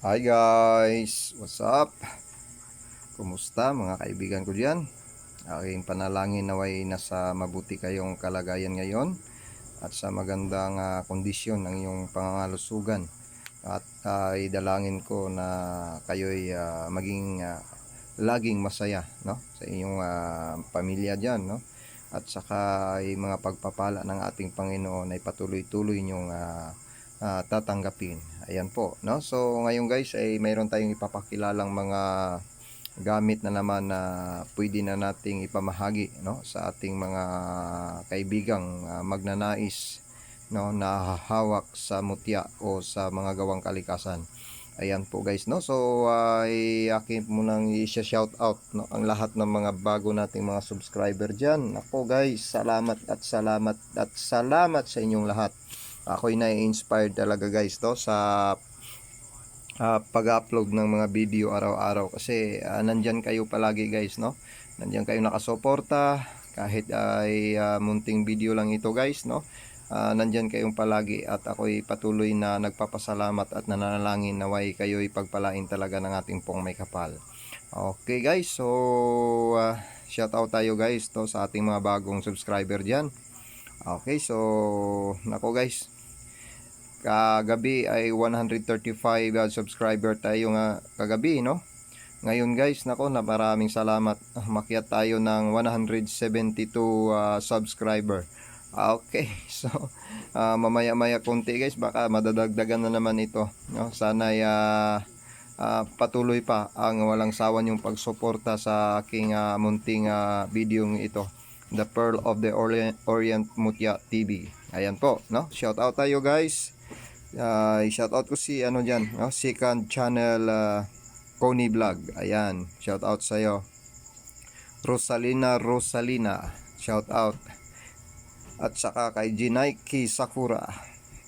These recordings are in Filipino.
Hi guys! What's up? Kumusta mga kaibigan ko dyan? Aking panalangin naway nasa mabuti kayong kalagayan ngayon at sa magandang ah, kondisyon ng iyong pangangalusugan at ah, idalangin ko na kayo'y ah, maging ah, laging masaya no? sa inyong ah, pamilya dyan no? at saka ay mga pagpapala ng ating Panginoon ay patuloy-tuloy niyong ah, ah, tatanggapin. Ayan po, no? So ngayon guys ay mayroon tayong ipapakilalang mga gamit na naman na pwede na nating ipamahagi, no, sa ating mga kaibigang ah, magnanais, no, na hawak sa mutya o sa mga gawang kalikasan. Ayan po guys, no? So ay akin munang i-shout out no ang lahat ng mga bago nating mga subscriber diyan. Ako guys, salamat at salamat at salamat sa inyong lahat ako'y na-inspired talaga guys to sa ah, pag-upload ng mga video araw-araw. Kasi ah, nandyan kayo palagi guys no? Nandyan kayo nakasuporta kahit ay ah, munting video lang ito guys no? Ah, nandyan kayong palagi at ako'y patuloy na nagpapasalamat at nananalangin naway kayo'y pagpalain talaga ng ating pong may kapal. Okay guys so ah, shout out tayo guys to sa ating mga bagong subscriber dyan. Okay, so nako guys. Kagabi ay 135 uh, subscriber tayo nga kagabi, no? Ngayon guys, nako na maraming salamat. Ah, Makyat tayo ng 172 uh, subscriber. Ah, Okay, so ah, mamaya-maya konti guys, baka madadagdagan na naman ito, no? Sana ah, ah, patuloy pa ang walang sawa yung pagsuporta sa aking ah, munting ah, video ito. The Pearl of the Orient, Orient Mutya TV. Ayan po, no? Shout out tayo guys. Uh, shout out ko si ano diyan, no? Second channel uh, Coney Vlog. Ayan, shout out sa iyo. Rosalina Rosalina, shout out. At saka kay Jinaiki Sakura.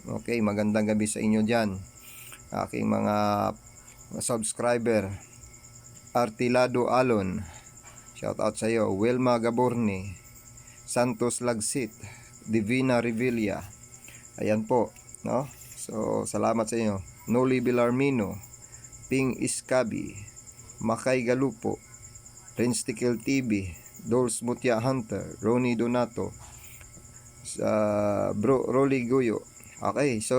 Okay, magandang gabi sa inyo diyan. Aking mga subscriber. Artilado Alon. Shout out sa iyo. Wilma Gaborni. Santos Lagsit, Divina Revilla. Ayan po, no? So, salamat sa inyo. Noli Bilarmino, Ping Iskabi, Makay Galupo, Rinstikel TV, Dolls Mutya Hunter, Ronnie Donato, sa Bro Rolly Guyo. Okay, so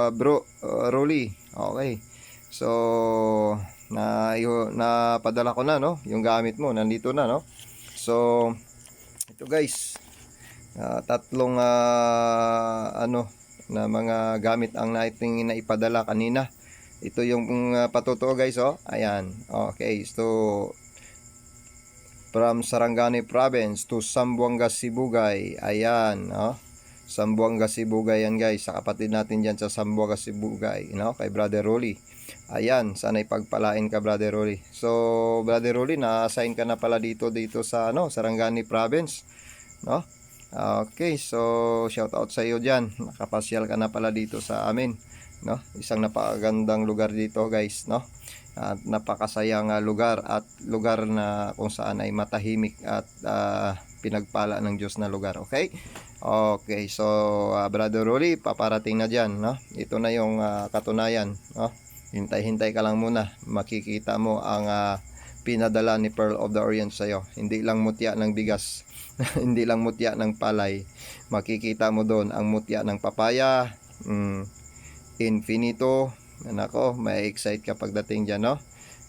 uh, Bro uh, Rolly, okay. So na na padala ko na no, yung gamit mo nandito na no. So ito guys ah, tatlong ah, ano na mga gamit ang nating naipadala kanina. Ito yung uh, patutuo guys oh. Ayan. Okay so from Sarangani province to Sambuanga Sibugay. Ayan oh. Sambuanga Sibugay yan guys. Sa kapatid natin dyan sa Sambuanga Sibugay no kay brother Rolly. Ayan, sana ipagpalain ka Brother Rolly. So, Brother Rolly, na-assign ka na pala dito dito sa ano, Sarangani province, no? Okay, so shout out sa iyo diyan. Nakapasyal ka na pala dito sa amin, no? Isang napakagandang lugar dito, guys, no? At napakasayang ah, lugar at lugar na kung saan ay matahimik at ah, pinagpala ng Diyos na lugar, okay? Okay, so ah, Brother Rolly, paparating na diyan, no? Ito na yung ah, katunayan, no? Hintay-hintay ka lang muna. Makikita mo ang ah, pinadala ni Pearl of the Orient sa iyo. Hindi lang mutya ng bigas. Hindi lang mutya ng palay. Makikita mo doon ang mutya ng papaya. Mm, infinito. Nako, may excite ka pagdating dyan, no?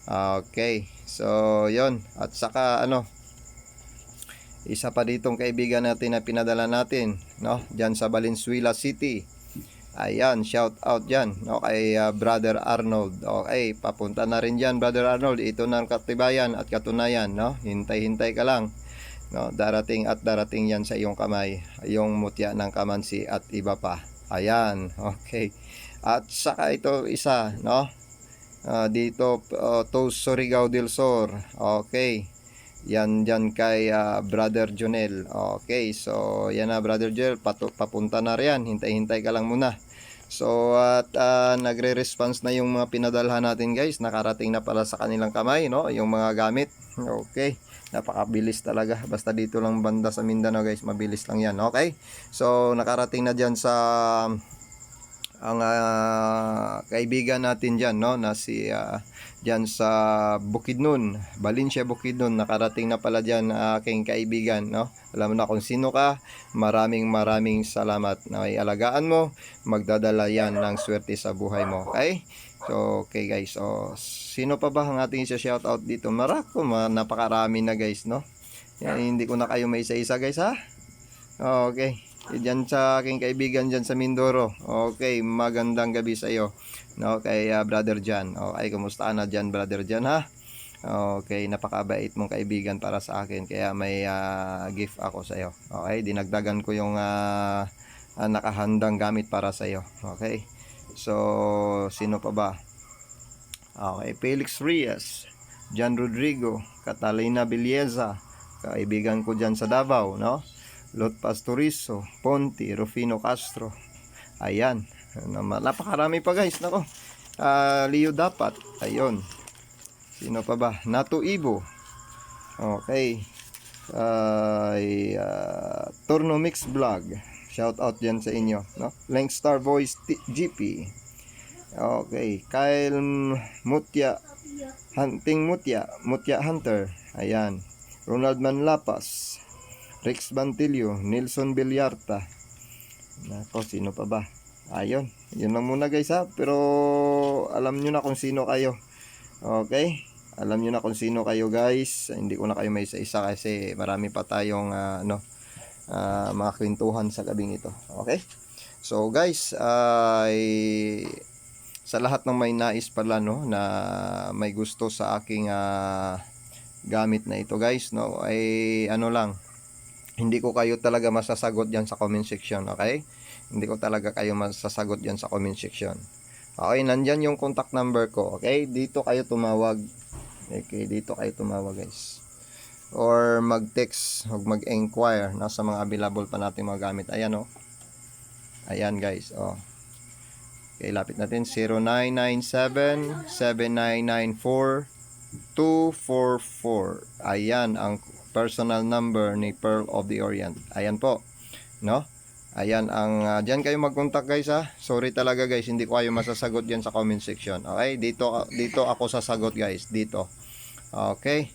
Okay. So, yon At saka, ano, isa pa ditong kaibigan natin na pinadala natin, no? Diyan sa Valenzuela City. Ayan, shout out dyan no, kay uh, Brother Arnold. Okay, papunta na rin dyan, Brother Arnold. Ito na ang katibayan at katunayan. No? Hintay-hintay ka lang. No? Darating at darating yan sa iyong kamay. Yung mutya ng kamansi at iba pa. Ayan, okay. At saka ito isa, no? Ah, dito, uh, to Surigao del Sur. Okay. Yan dyan kay ah, Brother Jonel. Okay, so yan na Brother Jonel, papunta na riyan. Hintay-hintay ka lang muna. So at ah, nagre-response na yung mga pinadalhan natin guys. Nakarating na pala sa kanilang kamay, no? Yung mga gamit. Okay. Napakabilis talaga. Basta dito lang banda sa Mindanao guys, mabilis lang yan. Okay. So nakarating na dyan sa ang ah, kaibigan natin diyan no na si ah, diyan sa Bukidnon, Valencia Bukidnon nakarating na pala diyan ang aking kaibigan no. Alam mo na kung sino ka. Maraming maraming salamat na alagaan mo. Magdadala yan ng swerte sa buhay mo. Okay? So, okay guys. So, sino pa ba ang ating isa-shout out dito? Marako, ma- napakarami na guys, no? Yan, hindi ko na kayo may isa-isa guys, ha? Okay. Diyan sa aking kaibigan diyan sa Mindoro. Okay, magandang gabi sa iyo. No, kay ah, Brother Jan. Okay, kumusta ka na diyan, Brother Jan, ha? Okay, napakabait mong kaibigan para sa akin. Kaya may ah, gift ako sa iyo. Okay, dinagdagan ko yung ah, ah, nakahandang gamit para sa iyo. Okay. So, sino pa ba? Okay, Felix Rias, Jan Rodrigo, Catalina Belleza, kaibigan ko dyan sa Davao, no? Lot Pastorizo, Ponti, Rufino Castro. Ayan. Nama- Napakarami pa guys, nako. Ah, Leo Dapat, ayun. Sino pa ba? Nato Ibo. Okay. Ay, ah, Torno Mix Vlog. Shout out dyan sa inyo, no? Link Star Voice T- GP. Okay, Kyle Mutya Hunting Mutya, Mutya Hunter. Ayan. Ronald Manlapas. Rex Bantilio, Nelson Villarta. Nako, sino pa ba? Ayun. Yun lang muna guys ha. Pero alam nyo na kung sino kayo. Okay? Alam nyo na kung sino kayo guys. Hindi ko na kayo may isa-isa kasi marami pa tayong ah, ano, ah, mga kwentuhan sa gabing ito. Okay? So guys, ay sa lahat ng may nais pala no na may gusto sa aking ah, gamit na ito guys no ay ano lang hindi ko kayo talaga masasagot diyan sa comment section okay? Hindi ko talaga kayo masasagot diyan sa comment section. Okay nandyan yung contact number ko okay? Dito kayo tumawag. Okay dito kayo tumawag guys. Or mag-text o mag-enquire nasa mga available pa natin mga gamit. Ayan oh. Ayan guys oh. Okay, lapit natin. 0997-7994-244. Ayan ang personal number ni Pearl of the Orient. Ayan po. No? Ayan ang uh, diyan kayo mag-contact guys ha. Sorry talaga guys, hindi ko kayo masasagot diyan sa comment section. Okay? Dito dito ako sasagot guys, dito. Okay?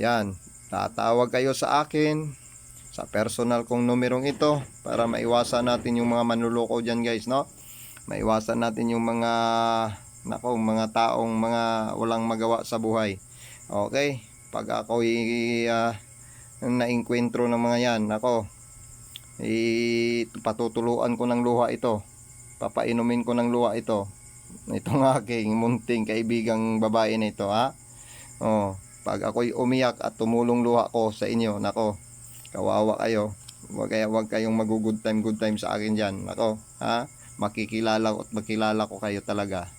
Yan. Tatawag kayo sa akin sa personal kong numerong ito para maiwasan natin yung mga manluloko diyan guys, no? maiwasan natin yung mga nako mga taong mga walang magawa sa buhay okay pag ako uh, nainkwentro ng mga yan. Nako i patutuluan ko ng luha ito. Papainumin ko ng luha ito. Itong aking munting kaibigang babae na ito ha? Oh pag ako'y umiyak at tumulong luha ko sa inyo nako kawawa kayo. Wag kaya wag kayong mag-good time good time sa akin diyan nako ha? Makikilala at makilala ko kayo talaga.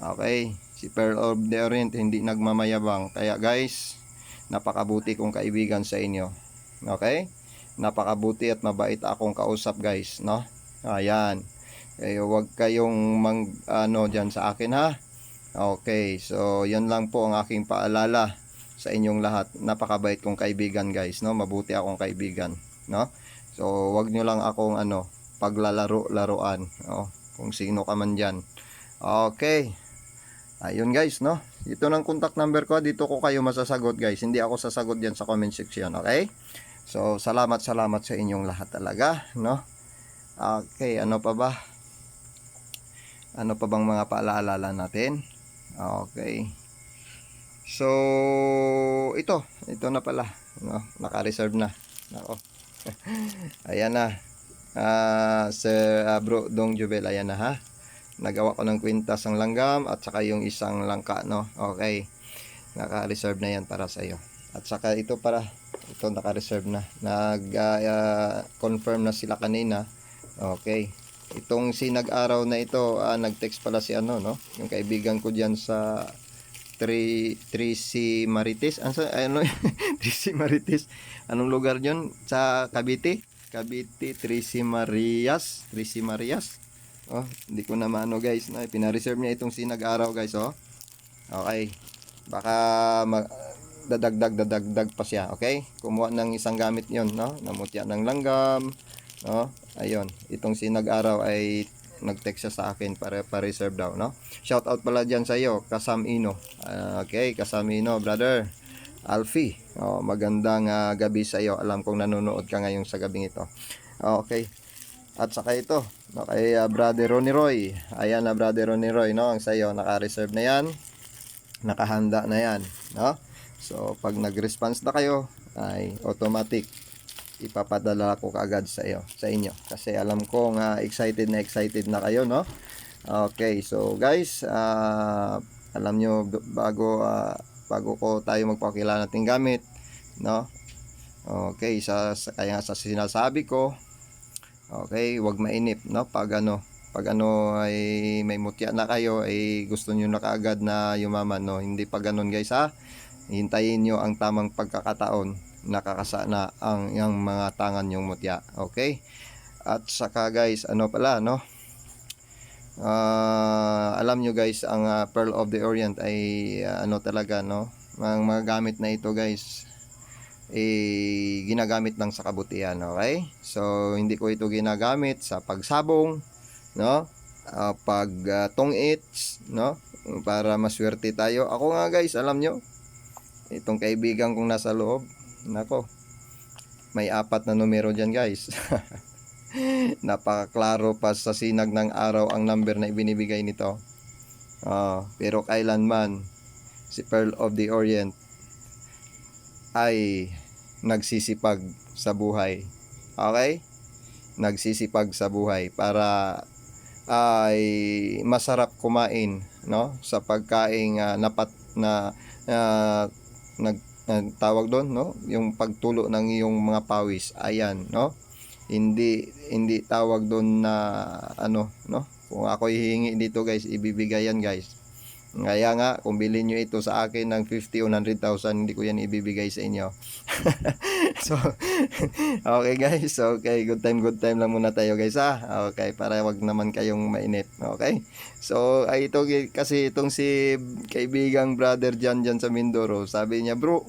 Okay, si Pearl of the Orient hindi nagmamayabang. Kaya guys, napakabuti kong kaibigan sa inyo. Okay? Napakabuti at mabait akong kausap guys, no? Ayan. Kaya wag kayong mang ano diyan sa akin ha. Okay, so yan lang po ang aking paalala sa inyong lahat. Napakabait kong kaibigan guys, no? Mabuti akong kaibigan, no? So wag nyo lang akong ano, paglalaro-laruan. Oh, kung sino ka man dyan. Okay. Ayun guys, no? Ito ng contact number ko. Dito ko kayo masasagot guys. Hindi ako sasagot dyan sa comment section. Okay? So, salamat, salamat sa inyong lahat talaga. No? Okay, ano pa ba? Ano pa bang mga paalala natin? Okay. So, ito. Ito na pala. No? Naka-reserve na. Nako. Ayan na ah Sir uh, Bro Dong Jubel ayan na ha nagawa ko ng kwintas ang langgam at saka yung isang langka no? Okay. Naka-reserve na yan para sa iyo at saka ito para ito naka-reserve na. Nag uh, uh, confirm na sila kanina. Okay. Itong sinag-araw na ito uh, nag-text pala si ano no? Yung kaibigan ko diyan sa 3 3C Marites. Ano, ano? 3C Marites. Anong lugar yun sa Cavite? Cavite, Tracy Marias. Tracy Marias. Oh, hindi ko na maano guys. Na, pina-reserve niya itong sinag-araw guys. Oh. Okay. Baka mag, dadagdag dadagdag pa siya. Okay? Kumuha ng isang gamit yon no? Namutya ng langgam. No? Ayun. Itong sinag-araw ay nag-text siya sa akin para pa-reserve daw, no? Shout out pala diyan sa iyo, Kasam Ino. Ah, okay, Kasam Ino, brother. Alfie, oh, magandang ah, gabi sa iyo. Alam kong nanonood ka ngayon sa gabing ito. Okay. At saka ito, no, kay ah, brother Ronnie Roy. Ayan na brother Ronnie Roy, no? Ang sa iyo, naka-reserve na 'yan. Nakahanda na 'yan, no? So, pag nag-response na kayo, ay automatic ipapadala ko kaagad sa iyo, sa inyo. Kasi alam ko nga excited na excited na kayo, no? Okay, so guys, ah, alam nyo bago ah, bago ko tayo magpakilala nating gamit, no? Okay, sa, sa kaya sa sinasabi ko, okay, wag mainip, no? Pag ano, pag ano ay may mutya na kayo, ay gusto niyo na kaagad na yumaman, no? Hindi pa ganun, guys, ha? Hintayin nyo ang tamang pagkakataon nakakasa na ang yung mga tangan yung mutya. Okay? At saka guys, ano pala, no? Ah, alam nyo guys, ang ah, Pearl of the Orient ay ah, ano talaga, no? Ang mga gamit na ito guys, eh, ginagamit lang sa kabutihan, okay? So, hindi ko ito ginagamit sa pagsabong, no? Ah, pag ah, tong-its, no? Para maswerte tayo. Ako nga guys, alam nyo, itong kaibigan kong nasa loob, nako, may apat na numero dyan guys. Napakaklaro pa sa sinag ng araw ang number na ibinibigay nito. Ah, pero kailanman si Pearl of the Orient ay nagsisipag sa buhay. Okay? Nagsisipag sa buhay para ay masarap kumain, no? Sa pagkaing ah, napat na nag nag- tawag doon, no? Yung pagtulo ng iyong mga pawis. Ayan, no? Hindi hindi tawag doon na ano, no? Kung ako hihingi dito, guys, ibibigay yan, guys. Kaya nga, kung bilhin nyo ito sa akin ng 50 o 100,000, hindi ko yan ibibigay sa inyo. so, okay guys, okay, good time, good time lang muna tayo guys ha. Okay, para wag naman kayong mainip, okay? So, ay ito kasi itong si kaibigang brother Jan Jan sa Mindoro, sabi niya, bro,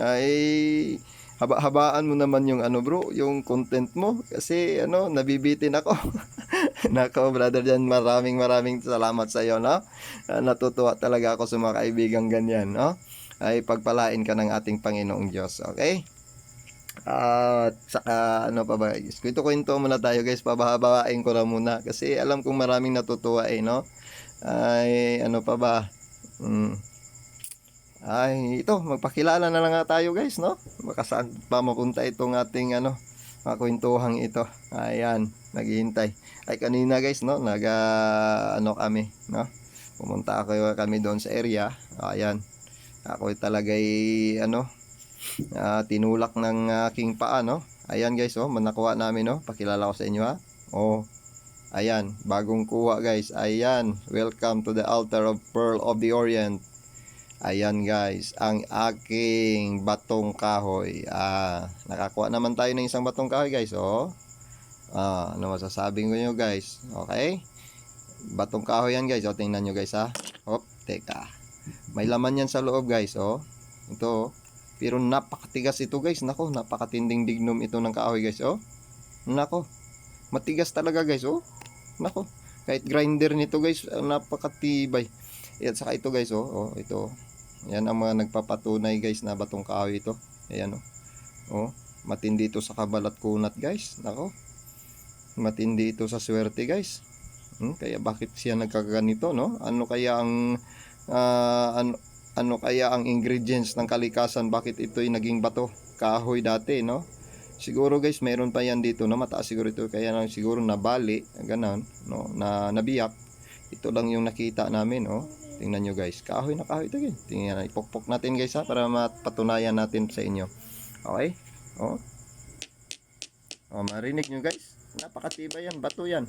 ay haba-habaan mo naman yung ano bro, yung content mo kasi ano, nabibitin ako. Nako brother Jan, maraming maraming salamat sa iyo, no? Ah, natutuwa talaga ako sa mga kaibigang ganyan, no? Ay pagpalain ka ng ating Panginoong Diyos, okay? At saka ano pa ba guys, kwento kwento muna tayo guys, pabahabain ko na muna kasi alam kong maraming natutuwa eh, no? Ay ano pa ba? Mm. Ay, ito, magpakilala na lang nga tayo guys, no? Baka saan pa mapunta itong ating ano, mga kwentuhang ito. Ayan, naghihintay. Ay kanina guys, no? Nag ah, ano kami, no? Pumunta ako kami doon sa area. Ayan. Ako talagay ano, ah, tinulak ng aking paa, no? Ayan guys, oh, manakuha namin, no? Pakilala ko sa inyo, ha? Oh, ayan, bagong kuha guys. Ayan, welcome to the altar of Pearl of the Orient. Ayan guys, ang aking batong kahoy. Ah, nakakuha naman tayo ng isang batong kahoy guys, oh. Ah, ano masasabi ko nyo guys? Okay? Batong kahoy yan guys, oh, tingnan nyo guys ha. Hop, teka. May laman yan sa loob guys, oh. Ito, oh. Pero napakatigas ito guys. Nako, napakatinding dignum ito ng kahoy guys, oh. Nako. Matigas talaga guys, oh. Nako. Kahit grinder nito guys, napakatibay. At saka ito guys, oh. oh ito. Yan ang mga nagpapatunay guys na batong kahoy ito. Ayan, oh. Oh, matindi ito sa kabalat kunat guys. Nako. Matindi ito sa swerte guys. Hmm, kaya bakit siya nagkaganito, no? Ano kaya ang ah, ano ano kaya ang ingredients ng kalikasan bakit ito'y naging bato kahoy dati no siguro guys meron pa yan dito na mataas siguro ito kaya lang siguro nabali ganun no na nabiyak ito lang yung nakita namin oh tingnan nyo guys. Kahoy na kahoy ito tingnan ipokpok natin guys ha para mapatunayan natin sa inyo. Okay? Oh. Oh marinig nyo guys. Napakatibay yan. Bato yan.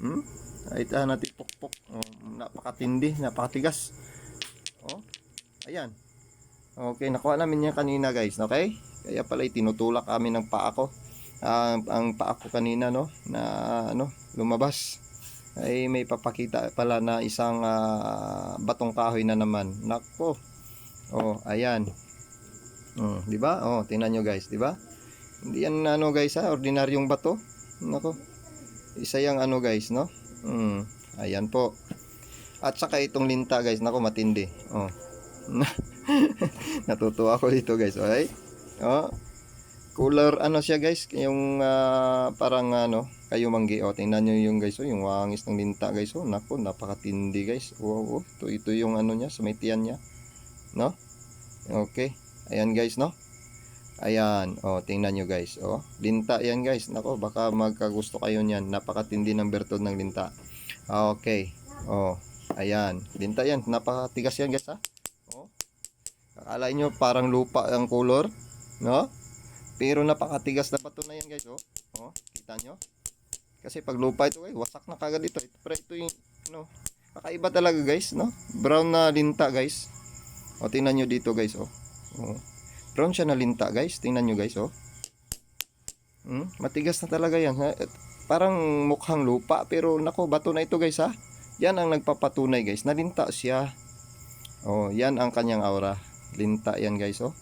Hmm? Ito natin pokpok. Oh, napakatindi. Napakatigas. Oh. Ayan. Okay nakuha namin yan kanina guys. Okay? Kaya pala tinutulak kami ng paa ko. Ah, ang paa ko kanina no na ano lumabas ay may papakita pala na isang ah, batong kahoy na naman nako oh ayan mm, di ba oh tingnan nyo guys di ba hindi yan ano guys ha ordinaryong bato nako isa yang ano guys no Mm, ayan po. At saka itong linta guys, nako matindi. Oh. Natutuwa ako dito guys, okay? Oh. Cooler ano siya guys, yung ah, parang ano, kayo manggi. Oh, tingnan nyo yung guys, oh, yung wangis ng linta guys. Oh, nako, napakatindi guys. Wow, oh, ito, ito yung ano niya, sa may niya. No? Okay. Ayan guys, no? Ayan, oh, tingnan nyo guys. Oh, linta yan guys. Nako, baka magkagusto kayo niyan. Napakatindi ng bertod ng linta. Okay. Oh, ayan. Linta yan. Napakatigas yan guys ha. Oh. Akala nyo parang lupa ang color, no? Pero napakatigas na bato na yan guys, oh. Oh, kita nyo? Kasi pag lupa ito, eh, wasak na kagad ito. ito pero ito yung, no? Kakaiba talaga guys, no? Brown na linta guys. O, tingnan nyo dito guys, oh. oh. Brown siya na linta guys. Tingnan nyo guys, oh. Hmm? Matigas na talaga yan. ha? Parang mukhang lupa, pero nako, bato na ito guys, ha? Yan ang nagpapatunay guys, nalinta siya. Oh, yan ang kanyang aura. Linta yan guys, oh.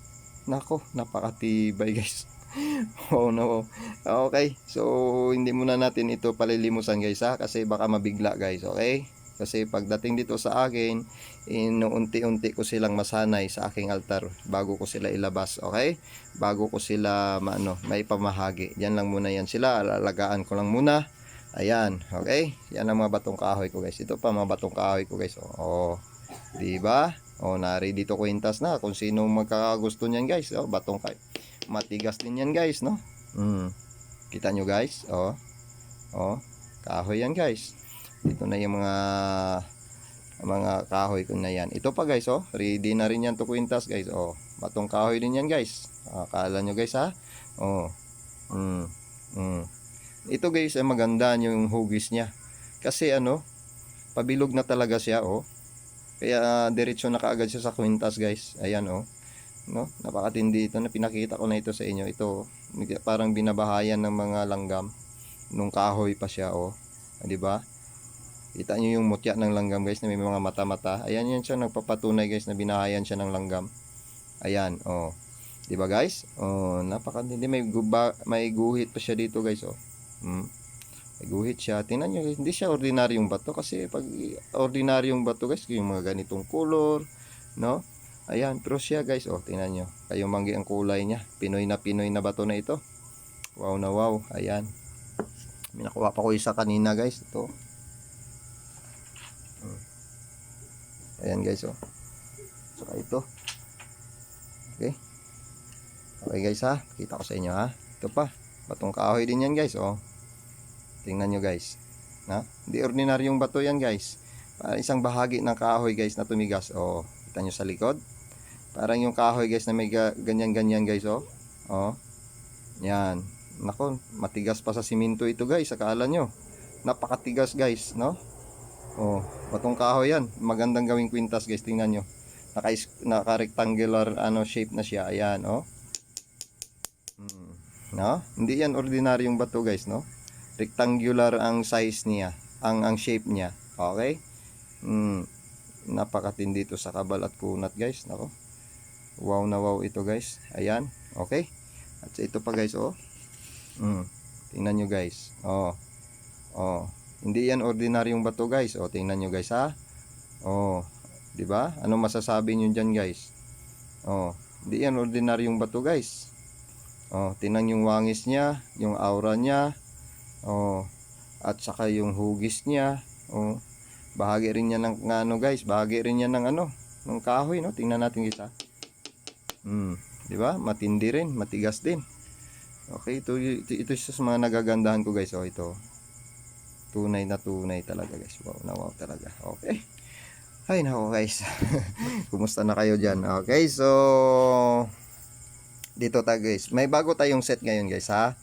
Nako, napakatibay guys. oh no. Okay, so hindi muna natin ito palilimusan guys ha, kasi baka mabigla guys, okay? Kasi pagdating dito sa akin, inuunti-unti ko silang masanay sa aking altar bago ko sila ilabas, okay? Bago ko sila maano, may pamahagi. Yan lang muna yan sila, alalagaan ko lang muna. Ayan, okay? Yan ang mga batong kahoy ko guys. Ito pa mga batong kahoy ko guys. Oh, oh. di ba? Oh, nari dito kwintas na kung sino magkakagusto niyan guys. Oh, batong kahoy. Matigas din yan guys, no? Mm. Kita nyo guys? Oh. Oh, kahoy yan guys. Dito na yung mga mga kahoy ko na yan. Ito pa guys, oh. Ready na rin yan to kwintas guys. Oh, batong kahoy din yan guys. Akala nyo guys ha? Oh. Mm. Mm. Ito guys ay maganda yung hugis niya. Kasi ano, pabilog na talaga siya oh. Kaya diretso na kaagad siya sa kwintas guys. Ayan oh. No? Napakatindi ito na pinakita ko na ito sa inyo. Ito parang binabahayan ng mga langgam nung kahoy pa siya oh. Ah, Di ba? Kita niyo yung mutya ng langgam guys na may mga mata-mata. Ayan yan siya nagpapatunay guys na binahayan siya ng langgam. Ayan oh. 'Di ba guys? Oh, napakatindi may guba, may guhit pa siya dito guys oh. Hmm. May guhit siya. Tingnan nyo, hindi siya ordinaryong bato kasi pag ordinaryong bato guys, yung mga ganitong color, no? Ayan, pero siya guys, oh, tingnan nyo. Kayo manggi ang kulay niya. Pinoy na Pinoy na bato na ito. Wow na wow. Ayan. May nakuha pa ko isa kanina guys. Ito. Hmm. Ayan guys, oh. Saka ito. Okay. Okay guys ha. Kita ko sa inyo ha. Ito pa. Batong kahoy din yan guys, oh. Tingnan nyo guys. Na? Hindi ordinaryong bato yan guys. Parang isang bahagi ng kahoy guys na tumigas. Oh, kita nyo sa likod. Parang yung kahoy guys na may ga- ganyan-ganyan guys oh. Oh. Yan. Nako, matigas pa sa siminto ito guys. Akala nyo. Napakatigas guys, no? Oh, batong kahoy yan. Magandang gawing kwintas guys. Tingnan nyo. Naka, naka-rectangular ano, shape na siya. Ayan, oh. Hmm. No? Hindi yan ordinaryong bato guys, no? rectangular ang size niya, ang ang shape niya. Okay? Mm, napakatindi ito sa kabal at kunat, guys. Nako. Wow na wow ito, guys. Ayan. Okay? At ito pa, guys, oh. Mm, tingnan nyo, guys. Oh. Oh. Hindi yan ordinaryong bato, guys. Oh, tingnan nyo, guys, ha? Oh. 'Di ba? Anong masasabi niyo diyan, guys? Oh, hindi yan ordinaryong bato, guys. Oh, tingnan yung wangis niya, yung aura niya, Oh. At saka yung hugis niya. Oh. Bahagi rin niya ng ano guys, bahagi rin niya ng ano, ng kahoy no. Tingnan natin isa. Hmm, 'di ba? Matindi rin, matigas din. Okay, ito ito, ito sa mga nagagandahan ko guys. Oh, ito. Tunay na tunay talaga guys. Wow, na wow talaga. Okay. Ay nako guys. Kumusta na kayo diyan? Okay, so dito tayo guys. May bago tayong set ngayon guys ha.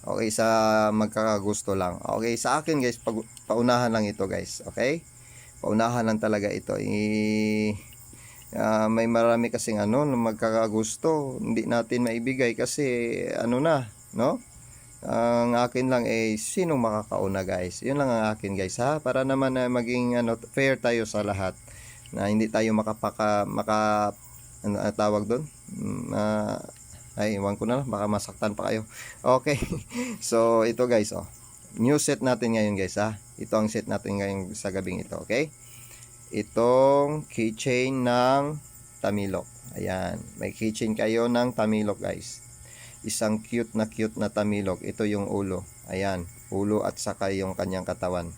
Okay, sa magkakagusto lang. Okay, sa akin guys, pag, paunahan lang ito guys. Okay? Paunahan lang talaga ito. I, ah, may marami kasing ano na magkakagusto. Hindi natin maibigay kasi ano na, no? Ang akin lang ay sino makakauna guys. Yun lang ang akin guys ha. Para naman na maging ano, fair tayo sa lahat. Na hindi tayo makapaka, maka, ano, tawag doon? Mm, ah, ay, iwan ko na lang. Baka masaktan pa kayo. Okay. so, ito guys, oh. new set natin ngayon guys ha. Ito ang set natin ngayon sa gabing ito, okay? Itong keychain ng tamilok. Ayan, may keychain kayo ng tamilok guys. Isang cute na cute na tamilok. Ito yung ulo. Ayan, ulo at saka yung kanyang katawan.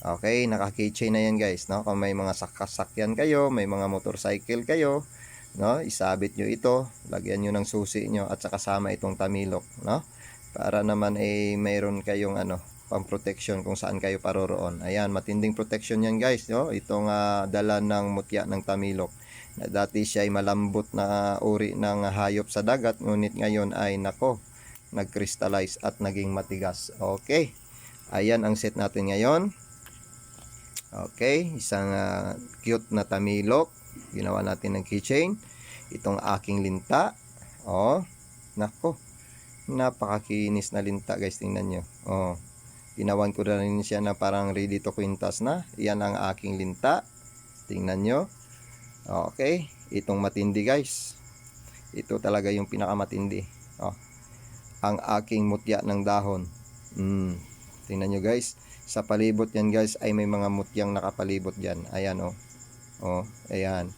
Okay, naka-keychain na yan guys, no? Kung may mga sakasakyan kayo, may mga motorcycle kayo, no? Isabit nyo ito, lagyan nyo ng susi nyo at saka sama itong tamilok, no? Para naman eh mayroon kayong ano, pang protection kung saan kayo paroroon. Ayan, matinding protection yan guys, no? Itong ah, dala ng mutya ng tamilok. Dati siya ay malambot na uri ng hayop sa dagat, ngunit ngayon ay nako, nag-crystallize at naging matigas. Okay. Ayan ang set natin ngayon. Okay, isang ah, cute na tamilok. Ginawa natin ng keychain. Itong aking linta. Oh, nako. Napakakinis na linta guys, tingnan nyo. Oh, ginawan ko na rin siya na parang ready to quintas na. Yan ang aking linta. Tingnan nyo. Okay, itong matindi guys. Ito talaga yung pinakamatindi. Oh, ang aking mutya ng dahon. Mm. Tingnan nyo guys. Sa palibot yan guys ay may mga mutyang nakapalibot dyan. Ayan oh. Oh, ayan.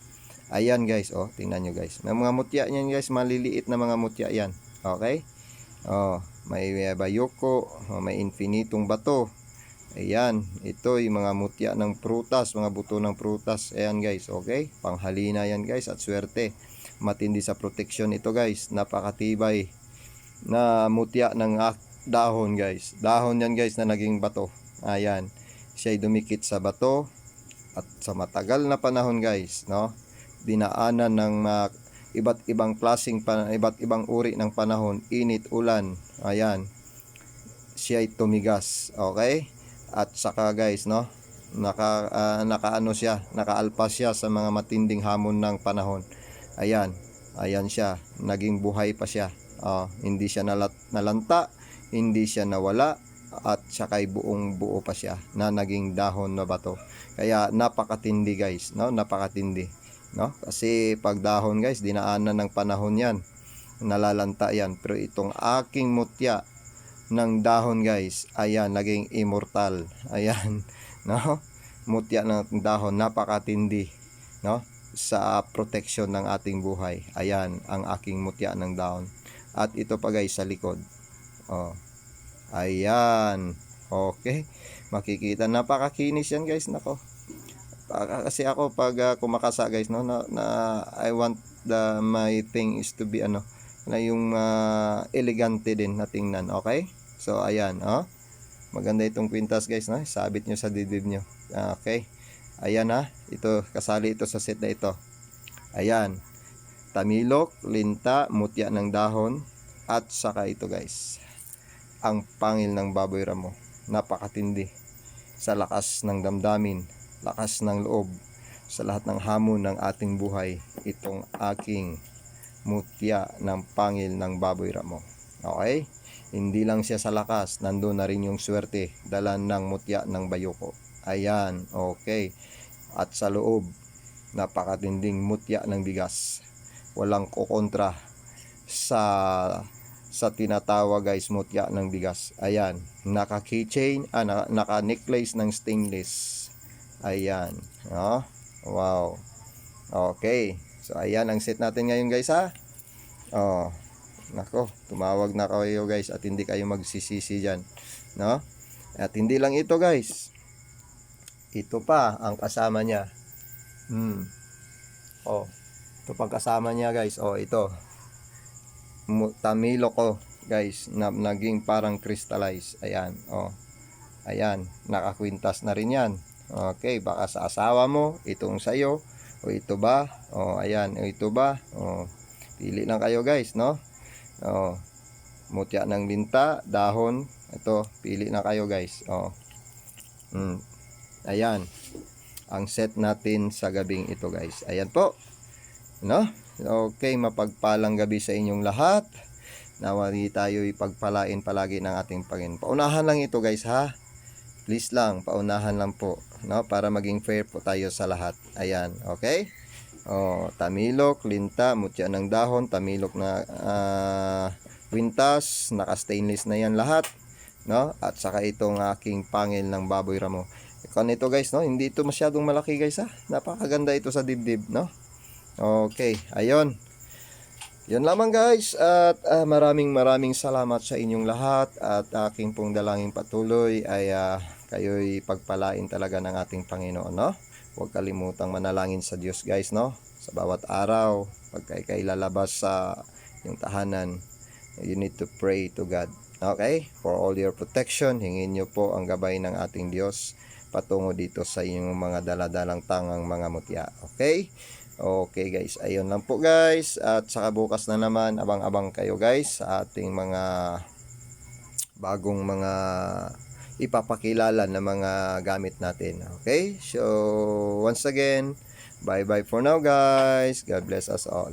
Ayan guys oh. Tingnan nyo guys. May mga mutya yan guys. Maliliit na mga mutya yan. Okay? Oh, may bayoko. May infinitong bato. Ayan. Ito yung mga mutya ng prutas. Mga buto ng prutas. Ayan guys. Okay? Panghalina yan guys. At swerte. Matindi sa protection ito guys. Napakatibay na mutya ng dahon guys. Dahon yan guys na naging bato. Ayan. Siya dumikit sa bato at sa matagal na panahon guys, no? Dinaanan ng mga iba't ibang klasing iba't ibang uri ng panahon, init, ulan. Ayan. Siya ay tumigas, okay? At saka guys, no? Naka ah, nakaano siya, nakaalpas siya sa mga matinding hamon ng panahon. Ayan. Ayan siya, naging buhay pa siya. Ah, hindi siya nalat, nalanta, hindi siya nawala, at sakay buong buo pa siya na naging dahon na bato. Kaya napakatindi guys, no? Napakatindi, no? Kasi pag dahon guys, dinaanan ng panahon 'yan. Nalalanta 'yan. Pero itong aking mutya ng dahon guys, ayan, naging immortal. Ayan, no? Mutya ng dahon, napakatindi, no? Sa protection ng ating buhay. Ayan, ang aking mutya ng dahon. At ito pa guys sa likod. Oh. Ayan. Okay. Makikita napakakinis yan guys nako. Pa- Kasi ako pag ah, kumakasa guys no na, na I want the my thing is to be ano na yung ah, elegante din na tingnan, okay? So ayan, oh. Maganda itong kwintas guys, no? Sabit nyo sa dibdib nyo. Ah, Okay. Ayan ha. Ito, kasali ito sa set na ito. Ayan. Tamilok, linta, mutya ng dahon, at saka ito guys ang pangil ng baboy ramo. Napakatindi sa lakas ng damdamin, lakas ng loob, sa lahat ng hamon ng ating buhay. Itong aking mutya ng pangil ng baboy ramo. Okay? Hindi lang siya sa lakas, nandun na rin yung swerte, dala ng mutya ng bayoko. Ayan, okay. At sa loob, napakatinding mutya ng bigas. Walang kukontra sa sa tinatawag guys mutya ng bigas. Ayan, naka keychain, ah, naka necklace ng stainless. Ayan, no? Wow. Okay. So ayan ang set natin ngayon guys ha. Oh. Nako, tumawag na kayo guys at hindi kayo magsisisi diyan, no? At hindi lang ito guys. Ito pa ang kasama niya. Hmm. Oh. Ito pang kasama niya guys. Oh, ito tamilo ko guys na naging parang crystallize ayan oh ayan nakakwintas na rin yan okay baka sa asawa mo itong sayo o ito ba oh ayan o ito ba oh pili lang kayo guys no oh mutya ng linta dahon ito pili na kayo guys oh mm. ayan ang set natin sa gabing ito guys ayan po no Okay, mapagpalang gabi sa inyong lahat. Nawari tayo ipagpalain palagi ng ating Panginoon. Paunahan lang ito guys ha. Please lang, paunahan lang po. No? Para maging fair po tayo sa lahat. Ayan, okay? Oh, tamilok, linta, mutya ng dahon, tamilok na ah, kwintas, naka-stainless na yan lahat. no? At saka itong aking pangil ng baboy ramo. Kung ito guys, no? Hindi ito masyadong malaki guys ha. Napakaganda ito sa dibdib, no? Okay, ayun. Yun lamang guys at ah, maraming maraming salamat sa inyong lahat at aking pong dalangin patuloy ay ah, kayo'y pagpalain talaga ng ating Panginoon, no? Huwag kalimutang manalangin sa Diyos guys, no? Sa bawat araw, pag kayo kayo lalabas sa yung tahanan, you need to pray to God. Okay? For all your protection, hingin nyo po ang gabay ng ating Diyos patungo dito sa inyong mga daladalang tangang mga mutya. Okay? Okay guys, ayun lang po guys. At saka bukas na naman, abang-abang kayo guys sa ating mga bagong mga ipapakilala na mga gamit natin. Okay? So, once again, bye-bye for now guys. God bless us all.